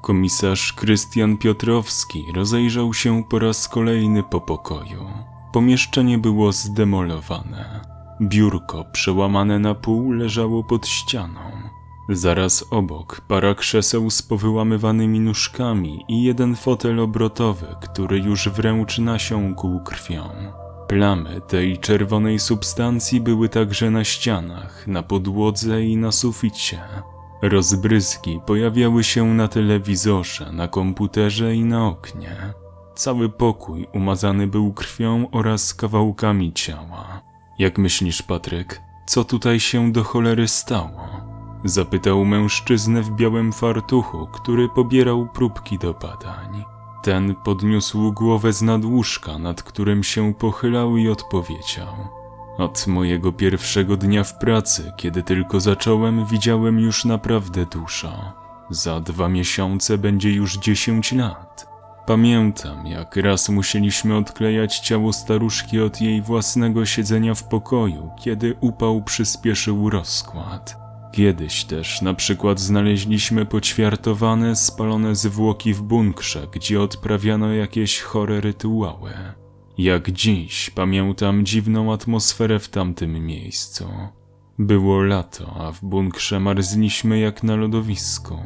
Komisarz Krystian Piotrowski rozejrzał się po raz kolejny po pokoju. Pomieszczenie było zdemolowane. Biurko przełamane na pół leżało pod ścianą. Zaraz obok para krzeseł z powyłamywanymi nóżkami i jeden fotel obrotowy, który już wręcz nasiąkł krwią. Plamy tej czerwonej substancji były także na ścianach, na podłodze i na suficie. Rozbryzgi pojawiały się na telewizorze, na komputerze i na oknie. Cały pokój umazany był krwią oraz kawałkami ciała. Jak myślisz, Patryk, co tutaj się do cholery stało? Zapytał mężczyznę w białym fartuchu, który pobierał próbki do badań. Ten podniósł głowę z nad łóżka, nad którym się pochylał i odpowiedział. Od mojego pierwszego dnia w pracy, kiedy tylko zacząłem, widziałem już naprawdę dużo. Za dwa miesiące będzie już dziesięć lat. Pamiętam, jak raz musieliśmy odklejać ciało staruszki od jej własnego siedzenia w pokoju, kiedy upał przyspieszył rozkład. Kiedyś też na przykład znaleźliśmy poćwiartowane, spalone zwłoki w bunkrze, gdzie odprawiano jakieś chore rytuały. Jak dziś pamiętam dziwną atmosferę w tamtym miejscu. Było lato, a w bunkrze marzliśmy jak na lodowisku.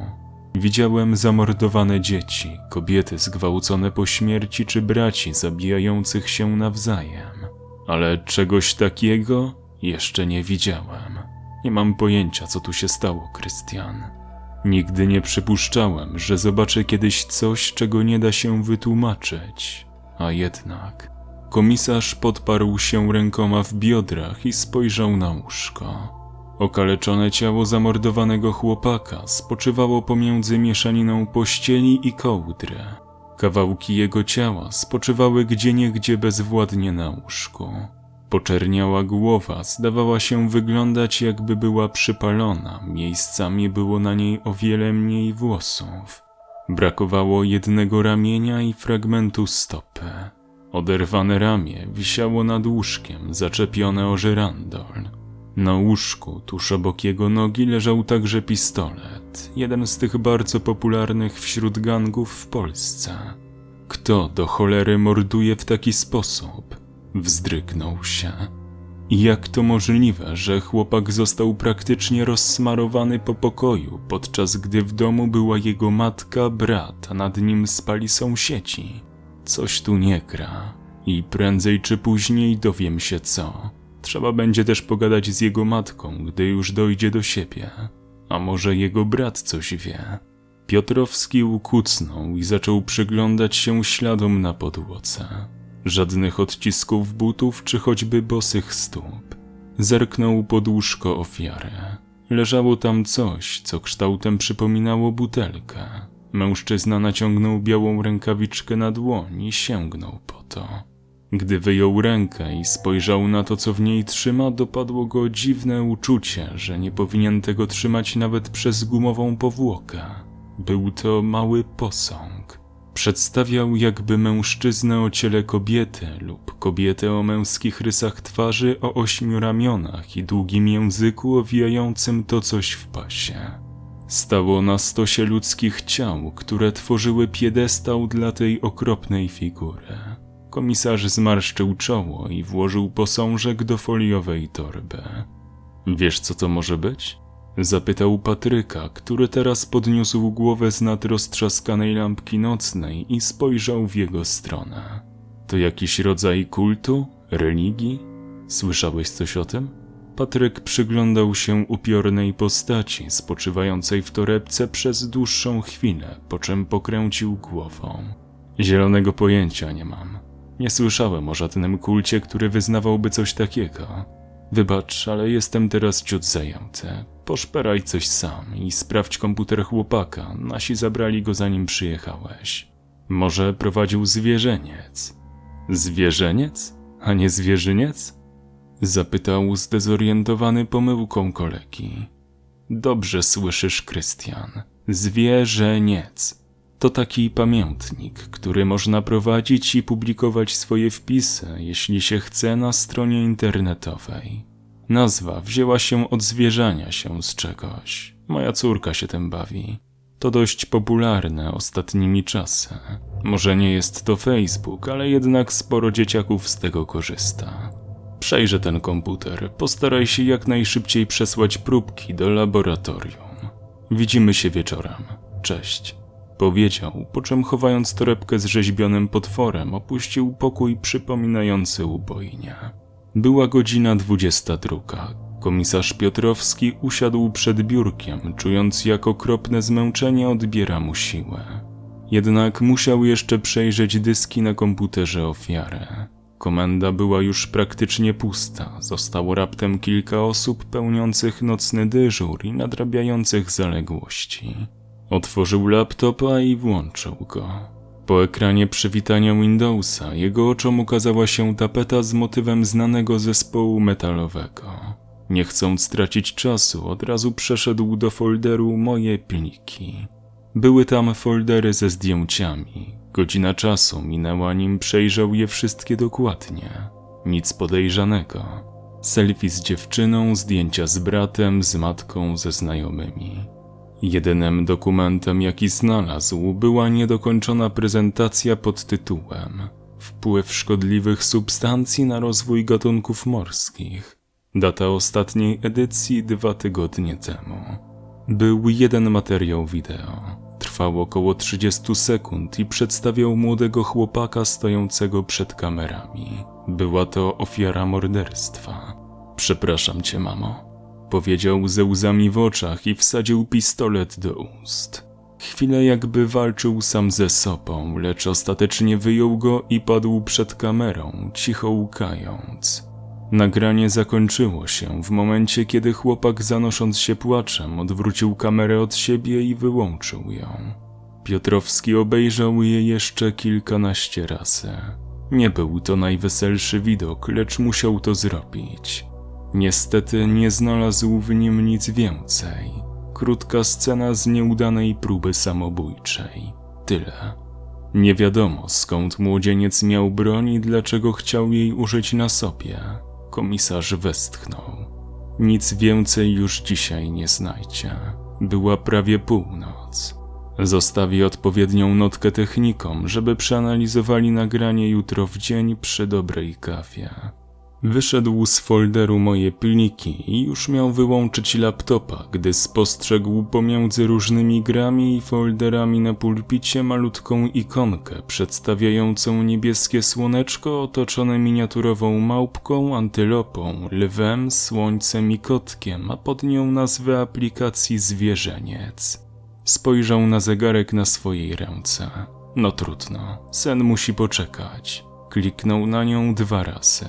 Widziałem zamordowane dzieci, kobiety zgwałcone po śmierci czy braci zabijających się nawzajem. Ale czegoś takiego jeszcze nie widziałem. Nie mam pojęcia, co tu się stało, Krystian. Nigdy nie przypuszczałem, że zobaczę kiedyś coś, czego nie da się wytłumaczyć. A jednak. Komisarz podparł się rękoma w biodrach i spojrzał na łóżko. Okaleczone ciało zamordowanego chłopaka spoczywało pomiędzy mieszaniną pościeli i kołdry. Kawałki jego ciała spoczywały gdzieniegdzie bezwładnie na łóżku. Poczerniała głowa zdawała się wyglądać jakby była przypalona, miejscami było na niej o wiele mniej włosów. Brakowało jednego ramienia i fragmentu stopy. Oderwane ramię wisiało nad łóżkiem, zaczepione o żyrandol. Na łóżku, tuż obok jego nogi, leżał także pistolet, jeden z tych bardzo popularnych wśród gangów w Polsce. Kto do cholery morduje w taki sposób? Wzdrygnął się. Jak to możliwe, że chłopak został praktycznie rozsmarowany po pokoju, podczas gdy w domu była jego matka, brat, a nad nim spali sąsiedzi? Coś tu nie gra. I prędzej czy później dowiem się co. Trzeba będzie też pogadać z jego matką, gdy już dojdzie do siebie. A może jego brat coś wie? Piotrowski ukucnął i zaczął przyglądać się śladom na podłodze. Żadnych odcisków butów czy choćby bosych stóp. Zerknął pod łóżko ofiary. Leżało tam coś, co kształtem przypominało butelkę. Mężczyzna naciągnął białą rękawiczkę na dłoń i sięgnął po to. Gdy wyjął rękę i spojrzał na to, co w niej trzyma, dopadło go dziwne uczucie, że nie powinien tego trzymać nawet przez gumową powłokę. Był to mały posąg. Przedstawiał jakby mężczyznę o ciele kobiety lub kobietę o męskich rysach twarzy o ośmiu ramionach i długim języku owijającym to coś w pasie. Stało na stosie ludzkich ciał, które tworzyły piedestał dla tej okropnej figury. Komisarz zmarszczył czoło i włożył posążek do foliowej torby. Wiesz, co to może być? Zapytał Patryka, który teraz podniósł głowę z nad roztrzaskanej lampki nocnej i spojrzał w jego stronę. To jakiś rodzaj kultu? Religii? Słyszałeś coś o tym? Patryk przyglądał się upiornej postaci spoczywającej w torebce przez dłuższą chwilę, po czym pokręcił głową. Zielonego pojęcia nie mam. Nie słyszałem o żadnym kulcie, który wyznawałby coś takiego. Wybacz, ale jestem teraz ciut zajęty. Poszperaj coś sam i sprawdź komputer chłopaka. Nasi zabrali go zanim przyjechałeś. Może prowadził zwierzeniec. Zwierzeniec? A nie zwierzyniec? Zapytał zdezorientowany pomyłką kolegi. Dobrze słyszysz, Krystian. Zwierzeniec. To taki pamiętnik, który można prowadzić i publikować swoje wpisy, jeśli się chce, na stronie internetowej. Nazwa wzięła się od zwierzania się z czegoś. Moja córka się tym bawi. To dość popularne ostatnimi czasy. Może nie jest to Facebook, ale jednak sporo dzieciaków z tego korzysta. Przejrzę ten komputer, postaraj się jak najszybciej przesłać próbki do laboratorium. Widzimy się wieczorem. Cześć. Powiedział, po czym chowając torebkę z rzeźbionym potworem, opuścił pokój przypominający ubojnię. Była godzina 22. Komisarz Piotrowski usiadł przed biurkiem, czując jak okropne zmęczenie odbiera mu siłę. Jednak musiał jeszcze przejrzeć dyski na komputerze ofiary. Komenda była już praktycznie pusta. Zostało raptem kilka osób pełniących nocny dyżur i nadrabiających zaległości. Otworzył laptopa i włączył go. Po ekranie przywitania Windowsa jego oczom ukazała się tapeta z motywem znanego zespołu metalowego. Nie chcąc tracić czasu, od razu przeszedł do folderu Moje pliki. Były tam foldery ze zdjęciami. Godzina czasu minęła, nim przejrzał je wszystkie dokładnie. Nic podejrzanego. Selfie z dziewczyną, zdjęcia z bratem, z matką, ze znajomymi. Jedynym dokumentem, jaki znalazł, była niedokończona prezentacja pod tytułem Wpływ szkodliwych substancji na rozwój gatunków morskich. Data ostatniej edycji dwa tygodnie temu. Był jeden materiał wideo. Trwał około 30 sekund i przedstawiał młodego chłopaka stojącego przed kamerami. Była to ofiara morderstwa. Przepraszam cię, mamo, powiedział ze łzami w oczach i wsadził pistolet do ust. Chwilę jakby walczył sam ze sobą, lecz ostatecznie wyjął go i padł przed kamerą, cicho łkając. Nagranie zakończyło się w momencie, kiedy chłopak, zanosząc się płaczem, odwrócił kamerę od siebie i wyłączył ją. Piotrowski obejrzał je jeszcze kilkanaście razy. Nie był to najweselszy widok, lecz musiał to zrobić. Niestety nie znalazł w nim nic więcej. Krótka scena z nieudanej próby samobójczej. Tyle. Nie wiadomo skąd młodzieniec miał broń i dlaczego chciał jej użyć na sobie. Komisarz westchnął. Nic więcej już dzisiaj nie znajdzie. Była prawie północ. Zostawi odpowiednią notkę technikom, żeby przeanalizowali nagranie jutro w dzień przy dobrej kawie. Wyszedł z folderu moje pliki i już miał wyłączyć laptopa, gdy spostrzegł pomiędzy różnymi grami i folderami na pulpicie malutką ikonkę przedstawiającą niebieskie słoneczko otoczone miniaturową małpką, antylopą, lwem, słońcem i kotkiem, a pod nią nazwę aplikacji zwierzeniec. Spojrzał na zegarek na swojej ręce. No trudno, sen musi poczekać. Kliknął na nią dwa razy.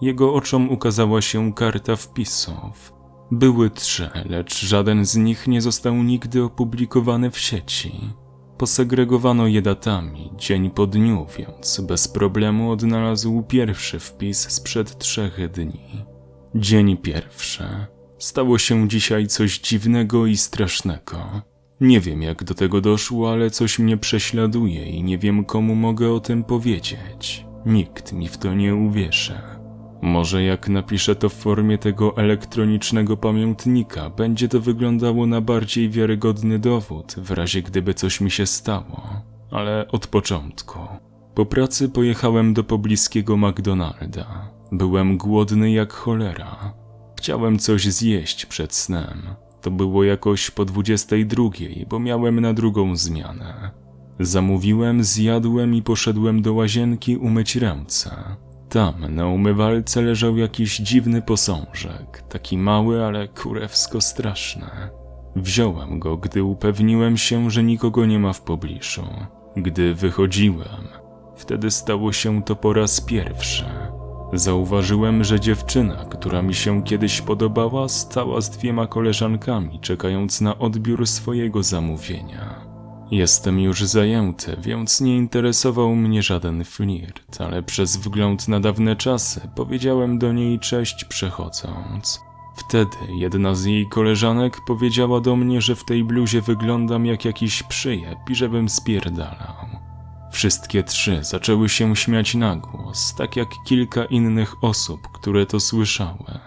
Jego oczom ukazała się karta wpisów. Były trzy, lecz żaden z nich nie został nigdy opublikowany w sieci. Posegregowano je datami, dzień po dniu, więc bez problemu odnalazł pierwszy wpis sprzed trzech dni. Dzień pierwszy. Stało się dzisiaj coś dziwnego i strasznego. Nie wiem jak do tego doszło, ale coś mnie prześladuje i nie wiem komu mogę o tym powiedzieć. Nikt mi w to nie uwierzy. Może jak napiszę to w formie tego elektronicznego pamiętnika, będzie to wyglądało na bardziej wiarygodny dowód, w razie gdyby coś mi się stało. Ale od początku. Po pracy pojechałem do pobliskiego McDonalda. Byłem głodny jak cholera. Chciałem coś zjeść przed snem. To było jakoś po 22, bo miałem na drugą zmianę. Zamówiłem, zjadłem i poszedłem do łazienki umyć ręce. Tam na umywalce leżał jakiś dziwny posążek, taki mały, ale kurewsko straszny. Wziąłem go, gdy upewniłem się, że nikogo nie ma w pobliżu. Gdy wychodziłem, wtedy stało się to po raz pierwszy. Zauważyłem, że dziewczyna, która mi się kiedyś podobała, stała z dwiema koleżankami, czekając na odbiór swojego zamówienia. Jestem już zajęty, więc nie interesował mnie żaden flirt, ale przez wgląd na dawne czasy powiedziałem do niej cześć przechodząc. Wtedy jedna z jej koleżanek powiedziała do mnie, że w tej bluzie wyglądam jak jakiś przyjeb i żebym spierdalał. Wszystkie trzy zaczęły się śmiać na głos, tak jak kilka innych osób, które to słyszały.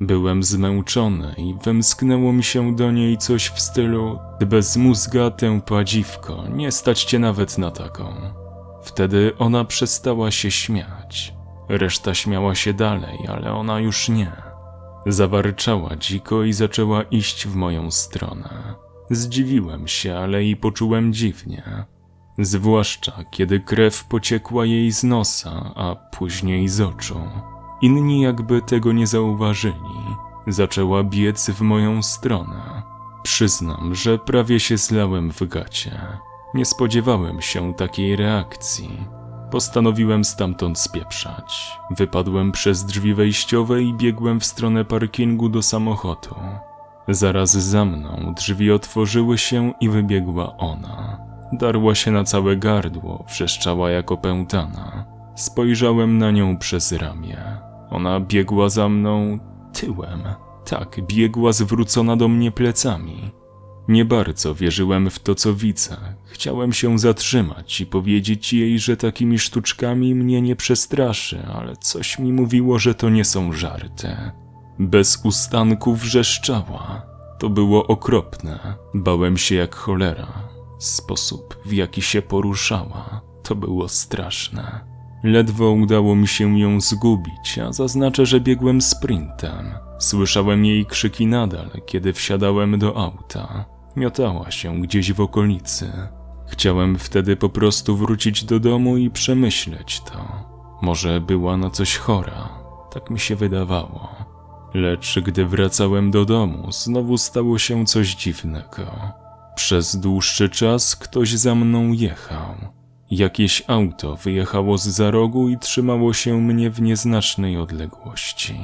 Byłem zmęczony i wymsknęło mi się do niej coś w stylu Ty bez mózga tępa dziwko, nie stać cię nawet na taką. Wtedy ona przestała się śmiać. Reszta śmiała się dalej, ale ona już nie. Zawarczała dziko i zaczęła iść w moją stronę. Zdziwiłem się, ale i poczułem dziwnie. Zwłaszcza kiedy krew pociekła jej z nosa, a później z oczu. Inni jakby tego nie zauważyli. Zaczęła biec w moją stronę. Przyznam, że prawie się zlałem w gacie. Nie spodziewałem się takiej reakcji. Postanowiłem stamtąd spieprzać. Wypadłem przez drzwi wejściowe i biegłem w stronę parkingu do samochodu. Zaraz za mną drzwi otworzyły się i wybiegła ona. Darła się na całe gardło, wrzeszczała jak opętana. Spojrzałem na nią przez ramię. Ona biegła za mną tyłem. Tak, biegła zwrócona do mnie plecami. Nie bardzo wierzyłem w to, co widzę. Chciałem się zatrzymać i powiedzieć jej, że takimi sztuczkami mnie nie przestraszy, ale coś mi mówiło, że to nie są żarty. Bez ustanku wrzeszczała. To było okropne. Bałem się jak cholera. Sposób, w jaki się poruszała, to było straszne. Ledwo udało mi się ją zgubić, a zaznaczę, że biegłem sprintem. Słyszałem jej krzyki nadal, kiedy wsiadałem do auta. Miotała się gdzieś w okolicy. Chciałem wtedy po prostu wrócić do domu i przemyśleć to. Może była na coś chora, tak mi się wydawało. Lecz gdy wracałem do domu, znowu stało się coś dziwnego. Przez dłuższy czas ktoś za mną jechał. Jakieś auto wyjechało z za rogu i trzymało się mnie w nieznacznej odległości.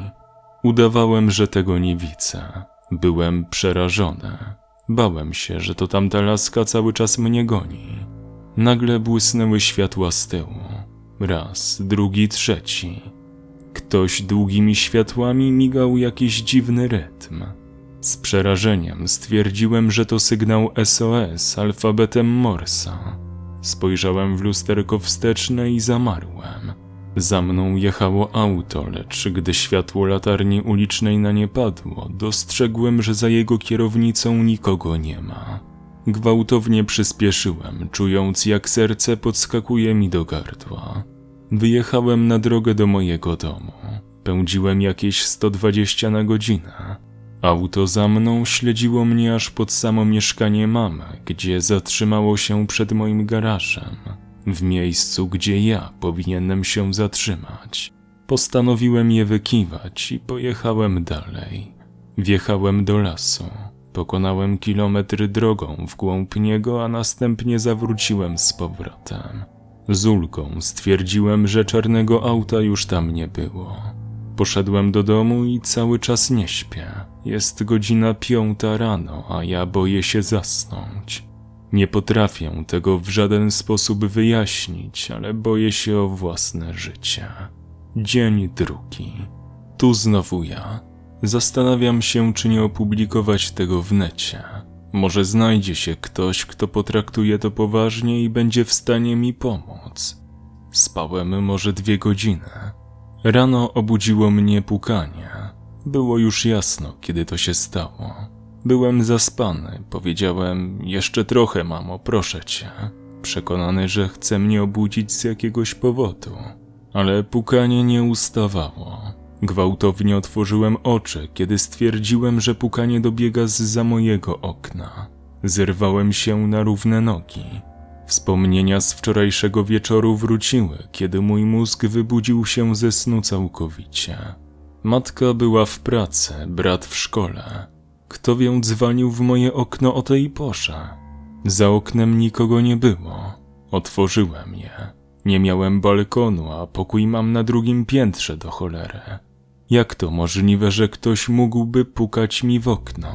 Udawałem, że tego nie widzę. Byłem przerażony. Bałem się, że to tamta laska cały czas mnie goni. Nagle błysnęły światła z tyłu. Raz, drugi, trzeci. Ktoś długimi światłami migał jakiś dziwny rytm. Z przerażeniem stwierdziłem, że to sygnał SOS alfabetem Morsa. Spojrzałem w lusterko wsteczne i zamarłem. Za mną jechało auto, lecz gdy światło latarni ulicznej na nie padło, dostrzegłem, że za jego kierownicą nikogo nie ma. Gwałtownie przyspieszyłem, czując jak serce podskakuje mi do gardła. Wyjechałem na drogę do mojego domu. Pędziłem jakieś 120 na godzinę. Auto za mną śledziło mnie aż pod samo mieszkanie mamy, gdzie zatrzymało się przed moim garażem, w miejscu, gdzie ja powinienem się zatrzymać. Postanowiłem je wykiwać i pojechałem dalej. Wjechałem do lasu. Pokonałem kilometry drogą w głąb niego, a następnie zawróciłem z powrotem. Z ulgą stwierdziłem, że czarnego auta już tam nie było. Poszedłem do domu i cały czas nie śpię. Jest godzina piąta rano, a ja boję się zasnąć. Nie potrafię tego w żaden sposób wyjaśnić, ale boję się o własne życie. Dzień drugi. Tu znowu ja. Zastanawiam się, czy nie opublikować tego w necie. Może znajdzie się ktoś, kto potraktuje to poważnie i będzie w stanie mi pomóc. Spałem może dwie godziny. Rano obudziło mnie pukanie. Było już jasno, kiedy to się stało. Byłem zaspany, powiedziałem: Jeszcze trochę, mamo, proszę cię. Przekonany, że chce mnie obudzić z jakiegoś powodu. Ale pukanie nie ustawało. Gwałtownie otworzyłem oczy, kiedy stwierdziłem, że pukanie dobiega z za mojego okna. Zerwałem się na równe nogi. Wspomnienia z wczorajszego wieczoru wróciły, kiedy mój mózg wybudził się ze snu całkowicie. Matka była w pracy, brat w szkole. Kto ją dzwonił w moje okno o tej porze? Za oknem nikogo nie było. Otworzyłem je. Nie miałem balkonu, a pokój mam na drugim piętrze do cholery. Jak to możliwe, że ktoś mógłby pukać mi w okno?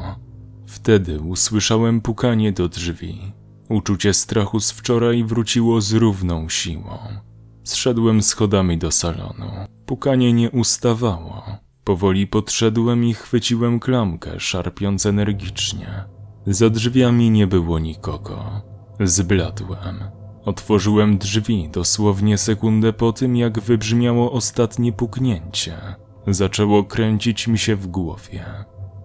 Wtedy usłyszałem pukanie do drzwi. Uczucie strachu z wczoraj wróciło z równą siłą. Zszedłem schodami do salonu. Pukanie nie ustawało. Powoli podszedłem i chwyciłem klamkę, szarpiąc energicznie. Za drzwiami nie było nikogo. Zbladłem. Otworzyłem drzwi dosłownie sekundę po tym, jak wybrzmiało ostatnie puknięcie. Zaczęło kręcić mi się w głowie.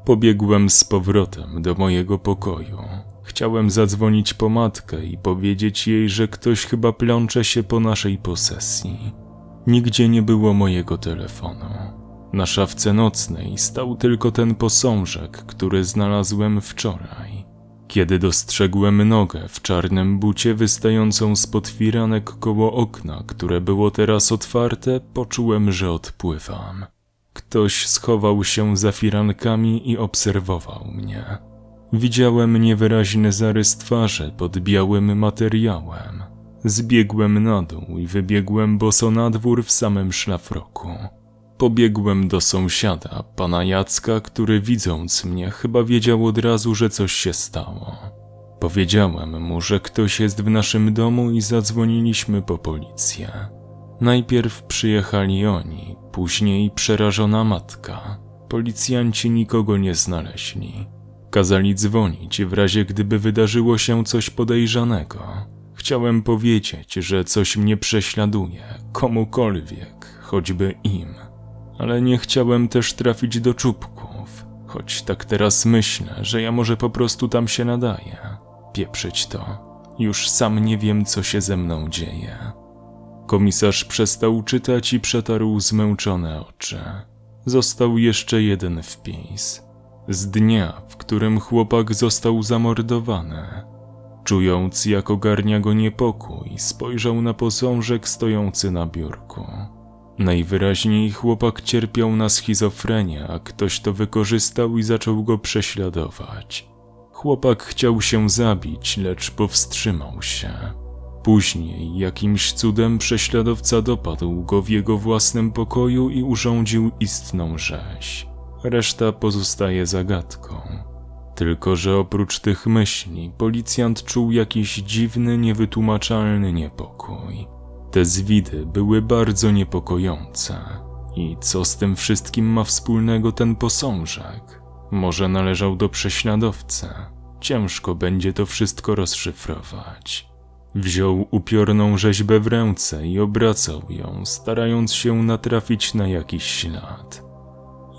Pobiegłem z powrotem do mojego pokoju. Chciałem zadzwonić po matkę i powiedzieć jej, że ktoś chyba plącze się po naszej posesji. Nigdzie nie było mojego telefonu. Na szafce nocnej stał tylko ten posążek, który znalazłem wczoraj. Kiedy dostrzegłem nogę w czarnym bucie wystającą spod firanek koło okna, które było teraz otwarte, poczułem, że odpływam. Ktoś schował się za firankami i obserwował mnie. Widziałem niewyraźny zarys twarzy pod białym materiałem. Zbiegłem na dół i wybiegłem boso na dwór w samym szlafroku. Pobiegłem do sąsiada, pana Jacka, który widząc mnie chyba wiedział od razu, że coś się stało. Powiedziałem mu, że ktoś jest w naszym domu i zadzwoniliśmy po policję. Najpierw przyjechali oni, później przerażona matka. Policjanci nikogo nie znaleźli. Kazali dzwonić w razie gdyby wydarzyło się coś podejrzanego. Chciałem powiedzieć, że coś mnie prześladuje, komukolwiek, choćby im. Ale nie chciałem też trafić do czubków, choć tak teraz myślę, że ja może po prostu tam się nadaję. Pieprzyć to. Już sam nie wiem, co się ze mną dzieje. Komisarz przestał czytać i przetarł zmęczone oczy. Został jeszcze jeden wpis. Z dnia, w którym chłopak został zamordowany. Czując, jak ogarnia go niepokój, spojrzał na posążek stojący na biurku. Najwyraźniej chłopak cierpiał na schizofrenię, a ktoś to wykorzystał i zaczął go prześladować. Chłopak chciał się zabić, lecz powstrzymał się. Później jakimś cudem prześladowca dopadł go w jego własnym pokoju i urządził istną rzeź. Reszta pozostaje zagadką. Tylko, że oprócz tych myśli, policjant czuł jakiś dziwny, niewytłumaczalny niepokój. Te zwidy były bardzo niepokojące. I co z tym wszystkim ma wspólnego ten posążek? Może należał do prześladowcy? Ciężko będzie to wszystko rozszyfrować. Wziął upiorną rzeźbę w ręce i obracał ją, starając się natrafić na jakiś ślad.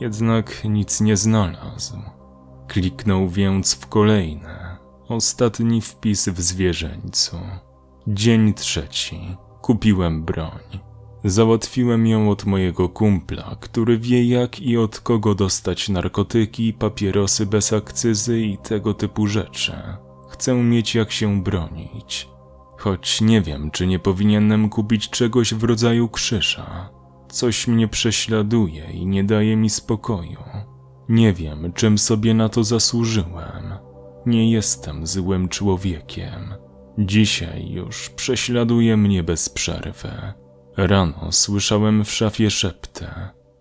Jednak nic nie znalazł. Kliknął więc w kolejne, ostatni wpis w zwierzęcu. Dzień trzeci. Kupiłem broń. Załatwiłem ją od mojego kumpla, który wie jak i od kogo dostać narkotyki, papierosy bez akcyzy i tego typu rzeczy. Chcę mieć jak się bronić. Choć nie wiem, czy nie powinienem kupić czegoś w rodzaju krzyża. Coś mnie prześladuje i nie daje mi spokoju. Nie wiem, czym sobie na to zasłużyłem. Nie jestem złym człowiekiem. Dzisiaj już prześladuje mnie bez przerwy. Rano słyszałem w szafie szepty.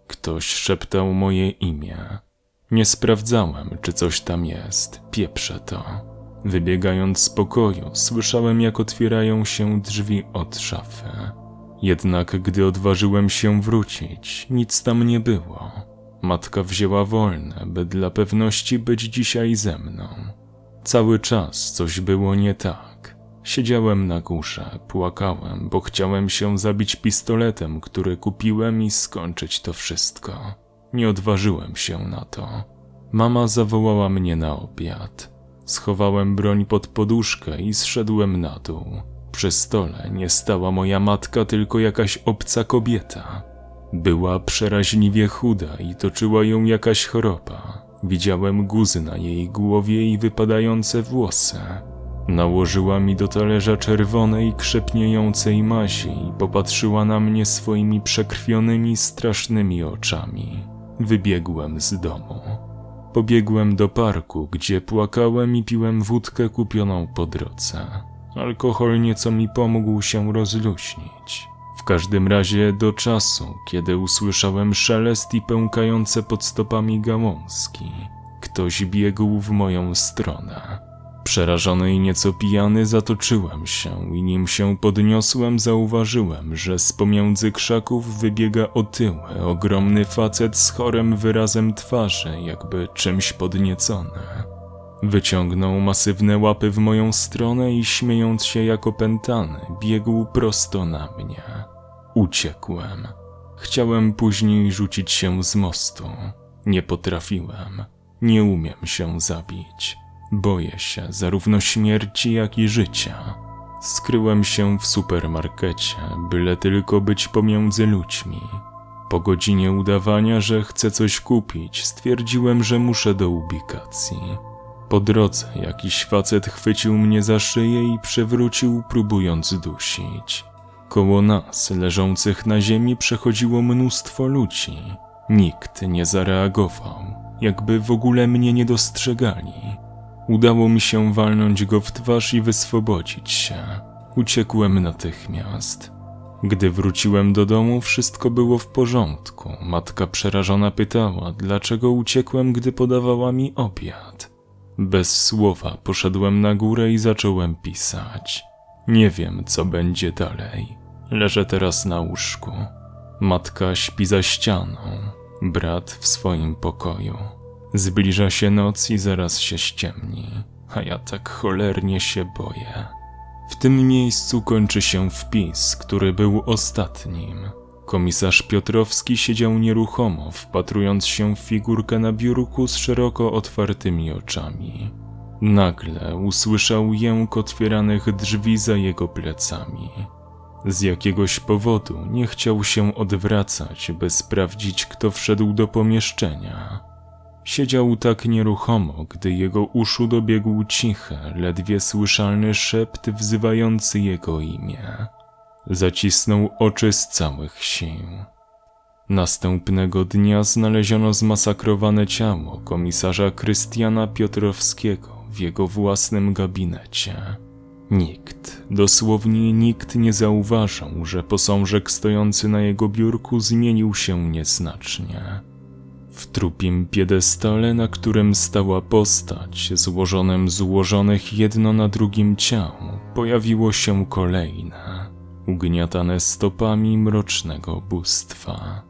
Ktoś szeptał moje imię. Nie sprawdzałem, czy coś tam jest. Pieprzę to. Wybiegając z pokoju, słyszałem, jak otwierają się drzwi od szafy. Jednak gdy odważyłem się wrócić, nic tam nie było. Matka wzięła wolne, by dla pewności być dzisiaj ze mną. Cały czas coś było nie tak. Siedziałem na górze, płakałem, bo chciałem się zabić pistoletem, który kupiłem i skończyć to wszystko. Nie odważyłem się na to. Mama zawołała mnie na obiad. Schowałem broń pod poduszkę i zszedłem na dół. Przy stole nie stała moja matka, tylko jakaś obca kobieta. Była przeraźliwie chuda i toczyła ją jakaś choroba. Widziałem guzy na jej głowie i wypadające włosy. Nałożyła mi do talerza czerwonej, krzepniejącej mazi i popatrzyła na mnie swoimi przekrwionymi, strasznymi oczami. Wybiegłem z domu. Pobiegłem do parku, gdzie płakałem i piłem wódkę kupioną po drodze. Alkohol nieco mi pomógł się rozluźnić. W każdym razie do czasu, kiedy usłyszałem szelest i pękające pod stopami gałązki. Ktoś biegł w moją stronę. Przerażony i nieco pijany zatoczyłem się i nim się podniosłem, zauważyłem, że z pomiędzy krzaków wybiega otyły, ogromny facet z chorym wyrazem twarzy, jakby czymś podniecony. Wyciągnął masywne łapy w moją stronę i śmiejąc się jak opętany, biegł prosto na mnie. Uciekłem. Chciałem później rzucić się z mostu. Nie potrafiłem. Nie umiem się zabić. Boję się zarówno śmierci, jak i życia. Skryłem się w supermarkecie, byle tylko być pomiędzy ludźmi. Po godzinie udawania, że chcę coś kupić, stwierdziłem, że muszę do ubikacji. Po drodze jakiś facet chwycił mnie za szyję i przewrócił, próbując dusić. Koło nas, leżących na ziemi, przechodziło mnóstwo ludzi. Nikt nie zareagował, jakby w ogóle mnie nie dostrzegali. Udało mi się walnąć go w twarz i wyswobodzić się. Uciekłem natychmiast. Gdy wróciłem do domu, wszystko było w porządku. Matka przerażona pytała, dlaczego uciekłem, gdy podawała mi obiad. Bez słowa poszedłem na górę i zacząłem pisać. Nie wiem, co będzie dalej. Leżę teraz na łóżku. Matka śpi za ścianą, brat w swoim pokoju. Zbliża się noc i zaraz się ściemni, a ja tak cholernie się boję. W tym miejscu kończy się wpis, który był ostatnim. Komisarz Piotrowski siedział nieruchomo, wpatrując się w figurkę na biurku z szeroko otwartymi oczami. Nagle usłyszał jęk otwieranych drzwi za jego plecami. Z jakiegoś powodu nie chciał się odwracać, by sprawdzić, kto wszedł do pomieszczenia. Siedział tak nieruchomo, gdy jego uszu dobiegł cichy, ledwie słyszalny szept wzywający jego imię. Zacisnął oczy z całych sił. Następnego dnia znaleziono zmasakrowane ciało komisarza Krystiana Piotrowskiego w jego własnym gabinecie. Nikt, dosłownie nikt nie zauważył, że posążek stojący na jego biurku zmienił się nieznacznie. W trupim piedestale, na którym stała postać, złożonym z ułożonych jedno na drugim ciał, pojawiło się kolejne, ugniatane stopami mrocznego bóstwa.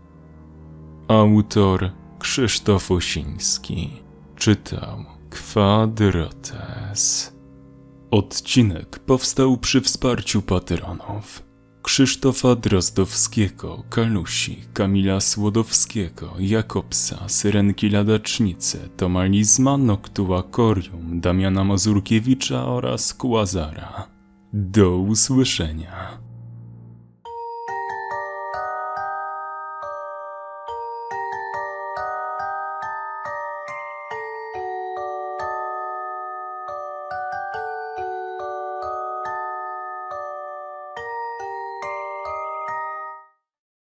Autor Krzysztof Osiński czytał Kwadrotes. Odcinek powstał przy wsparciu patronów. Krzysztofa Drozdowskiego, Kalusi, Kamila Słodowskiego, Jakobsa, Syrenki Ladacznicy, Tomalizma, Noctua Corium, Damiana Mazurkiewicza oraz Kłazara. Do usłyszenia.